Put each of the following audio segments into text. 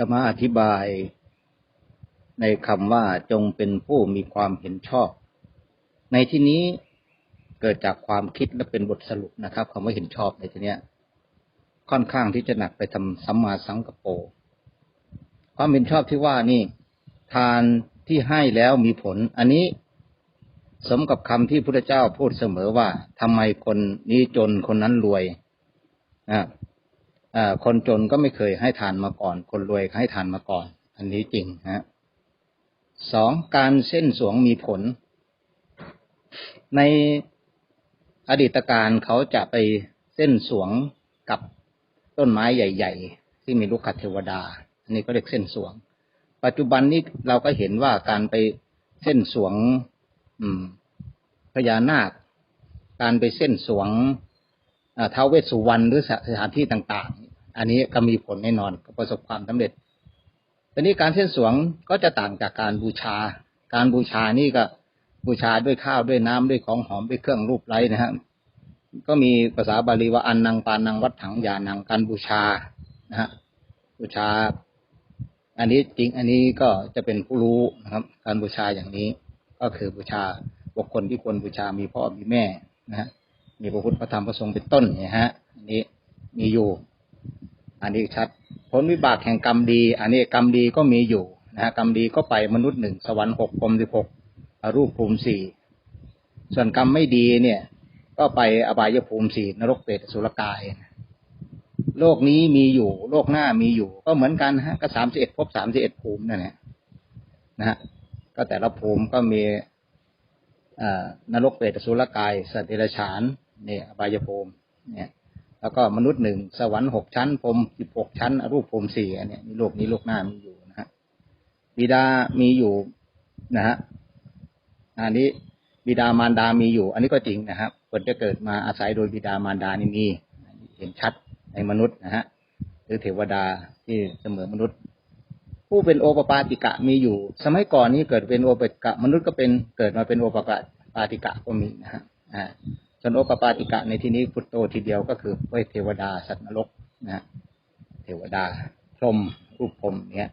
จะมาอธิบายในคำว่าจงเป็นผู้มีความเห็นชอบ ในที่นี้เกิดจากความคิดและเป็นบทสรุปนะครับคำว่าเห็นชอบในที่เนี้ยค่อนข้างที่จะหนักไปทำสัมมาสังกปรความเห็นชอบที่ว่านี่ ทานที่ให้แล้วมีผล อันนี้สมกับคำที่พระเจ้าพูดเสมอว่าทำไมคนนี้จนคนนั้นรวยอ่าอ่า คนจนก็ไม่เคยให้ทานมาก่อน คนรวยให้ทานมาก่อน อันนี้จริงฮะสองการเส้นสวงมีผล ในอดีตการเขาจะไปเส้นสวงกับต้นไม้ใหญ่ ๆ ที่มีลูกขัดเทวดา อันนี้ก็เรียกเส้นสวง ปัจจุบันนี้เราก็เห็นว่าการไปเส้นสวง อืมพญานาค การไปเส้นสวง ท้าวเวสสุวรรณหรือสถานที่ต่างๆ อันนี้ก็มีผลแน่นอนประสบความสำเร็จทีนี้การเส้นสวงก็จะต่างจากการบูชา การบูชานี่ก็บูชาด้วยข้าวด้วยน้ำด้วยของหอมด้วยเครื่องรูปไร้นะฮะก็มีภาษาบาลีว่าอันนังปานังวัดถังยานังการบูชานะฮะบูชา อันนี้จริงอันนี้ก็จะเป็นผู้รู้นะครับ การบูชาอย่างนี้ ก็คือบูชาบุคคลที่ควรบูชามีพ่อมีแม่นะฮะ มีพระพุทธพระธรรมพระสงฆ์เป็นต้นเนี่ยฮะอันนี้มีอยู่ อันนี้ชัด ผลวิบากแห่งกรรมดี อันนี้กรรมดีก็มีอยู่นะฮะกรรมดีก็ไปมนุษย์หนึ่งสวรรค์หกพรมสิบหกรูปภูมิสี่ส่วนกรรมไม่ดีเนี่ย ก็ไปอบายภูมิสี่นรกเปรตสุรกาย โลกนี้มีอยู่ โลกหน้ามีอยู่ ก็เหมือนกันฮะก็สามสิบเอ็ดภพสามสิบเอ็ดภูมินั่นแหละนะฮะก็แต่ละภูมิก็มีอ่านรกเปรตสุรกาย สัตว์เดรัจฉาน เนี่ยอบายภูมิเนี่ยแล้วก็มนุษย์หนึ่งสวรรค์หกชั้นพรมสิบหกชั้น รูปภูมิสี่อันเนี้ยมีโลกนี้โลกหน้ามีอยู่นะฮะบิดามีอยู่นะฮะอันนี้บิดามารดามีอยู่ อันนี้ก็จริงนะครับคนจะเกิดมาอาศัยโดยบิดามารดานี่มีเห็นชัดในมนุษย์นะฮะหรือเทวดาที่เสมอมนุษย์ ผู้เป็นโอปปาติกะมีอยู่ สมัยก่อนนี้เกิดเป็นโอปปาติกะ มนุษย์ก็เป็นเกิดมาเป็นโอปปาติกะก็มีนะฮะอ่า ส่วนโอปปาติกะในที่นี้พุทโตทีเดียวก็คือเวทเทวดาสัตว์นรกนะเทวดาพรมรูปพรมเนี่ย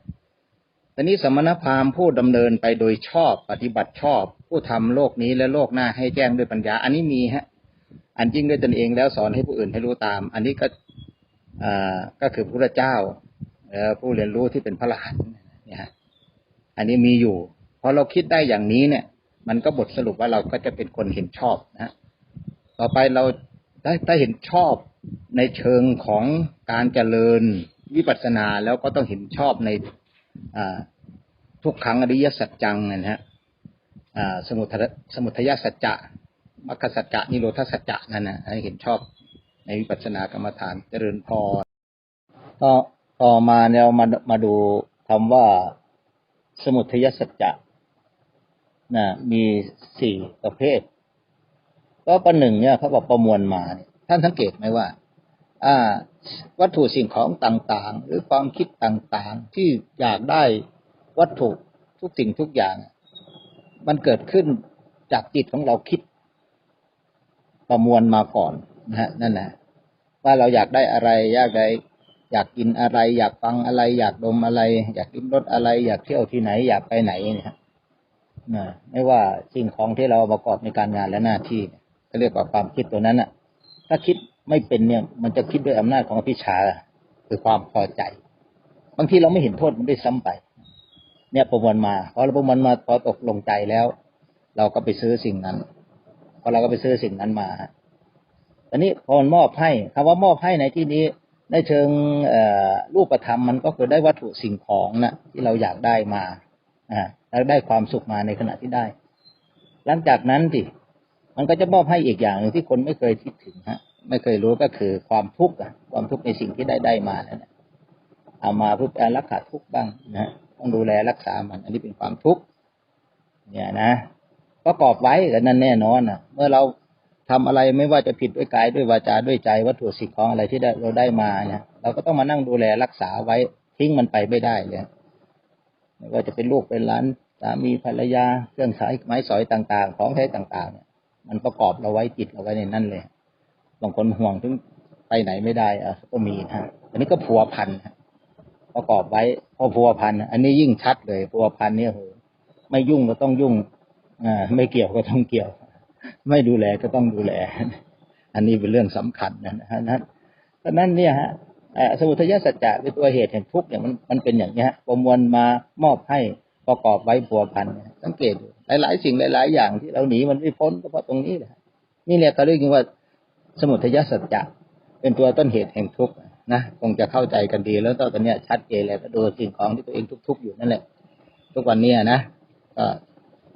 ตอนนี้สมณพราหมณ์ผู้ดำเนินไปโดยชอบปฏิบัติชอบ ผู้ทำโลกนี้และโลกหน้าให้แจ้งด้วยปัญญา อันนี้มีฮะ อันยิ่งด้วยตนเองแล้วสอนให้ผู้อื่นให้รู้ตาม อันนี้ก็อ่าก็คือพระเจ้าผู้เรียนรู้ที่เป็นพระอรหันเนี่ยฮะอันนี้มีอยู่พอเราคิดได้อย่างนี้เนี่ย มันก็บทสรุปว่าเราก็จะเป็นคนเห็นชอบนะฮะ ต่อไปเราได้ได้เห็นชอบในเชิงของการเจริญวิปัสสนาแล้วก็ต้องเห็นชอบในทุกขังอริยสัจจังนะฮะสมุทยสมุทยสัจจะมรรคสัจจะนิโรธสัจจะนั่นนะให้เห็นชอบในวิปัสสนากรรมฐานเจริญพรต่อต่อมาเนี่ยมามาดูคำว่าสมุทยสัจจะนะมีสี่ประเภท ก็ประหนึ่งเนี่ยเขาบอกประมวลมาเนี่ยท่านสังเกตไหมว่า อ่า วัตถุสิ่งของต่างๆ หรือความคิดต่างๆ ที่อยากได้วัตถุทุกสิ่งทุกอย่าง มันเกิดขึ้นจากจิตของเราคิด ประมวลมาก่อนนะฮะนั่นแหละว่าเราอยากได้อะไรอยากได้อยากกินอะไร อยากฟังอะไร อยากดมอะไร อยากกินรสอะไร อยากเที่ยวที่ไหน อยากไปไหนเนี่ยฮะนะไม่ว่าสิ่งของที่เราประกอบในการงานและหน้าที่เนี่ย เรียกว่าความคิดตัวนั้นอะ ถ้าคิดไม่เป็นเนี่ย มันจะคิดด้วยอำนาจของอภิชาคือความพอใจ บางทีเราไม่เห็นโทษมันด้วยซ้ำไป เนี่ยประมวลมาพอเราประมวลมาพอตกลงใจแล้ว เราก็ไปซื้อสิ่งนั้นพอเราก็ไปซื้อสิ่งนั้นมาตอนนี้พอมันมอบให้คำว่ามอบให้ในที่นี้ในเชิงอรูปธรรมมันก็คือได้วัตถุสิ่งของนะที่เราอยากได้มาอ่าแล้วได้ความสุขมาในขณะที่ได้ หลังจากนั้นสิ มันก็จะมอบให้อีกอย่างหนึ่งที่คนไม่เคยคิดถึงฮะ ไม่เคยรู้ก็คือความทุกข์อะความทุกข์ในสิ่งที่ได้ได้มานั่นแหละเอามาเพื่อารักษาทุกข์บ้างนะฮะต้องดูแลรักษามัน อันนี้เป็นความทุกข์เนี่ยนะประกอบไว้กันนั่นแน่นอนนะเมื่อเราทำอะไรไม่ว่าจะผิดด้วยกายด้วยวาจาด้วยใจวัตถุสิ่งของอะไรที่ได้เราได้มาเนี่ยเราก็ต้องมานั่งดูแลรักษาไว้ทิ้งมันไปไม่ได้เลยไม่ว่าจะเป็นลูกเป็นหลานสามีภรรยาเครื่องสายไม้สอยต่าง ๆ ของใช้ต่าง ๆ เนี่ย มันประกอบเราไว้จิตเราไว้ในนั่นเลยบางคนห่วงถึงไปไหนไม่ได้อะก็มีนะอันนี้ก็ผัวพันฮะประกอบไว้พอพัวพันอันนี้ยิ่งชัดเลยพัวพันเนี่ยโหไม่ยุ่งก็ต้องยุ่งอ่าไม่เกี่ยวก็ต้องเกี่ยว ไม่ดูแลก็ต้องดูแล อันนี้เป็นเรื่องสำคัญนะฮะนั้นดังนั้นเนี่ยฮะสมุทัยสัจจะเป็นตัวเหตุแห่งทุกข์เนี่ยมันมันเป็นอย่างเนี้ฮะประมวลมามอบให้ ประกอบไว้พัวพันสังเกตหลายๆ สิ่งหลาย ๆ อย่างที่เราหนีมันไม่พ้นก็เพราะตรงนี้แหละนี่แหละเขาเรียกว่าสมุทัยสัจจะเป็นตัวต้นเหตุแห่งทุกข์นะคงจะเข้าใจกันดีแล้วตอนนี้ชัดเจนเลยก็ดูสิ่งของที่ตัวเองทุกข์อยู่นั่นแหละ ทุกวันนี้นะก็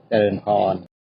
เจริญพร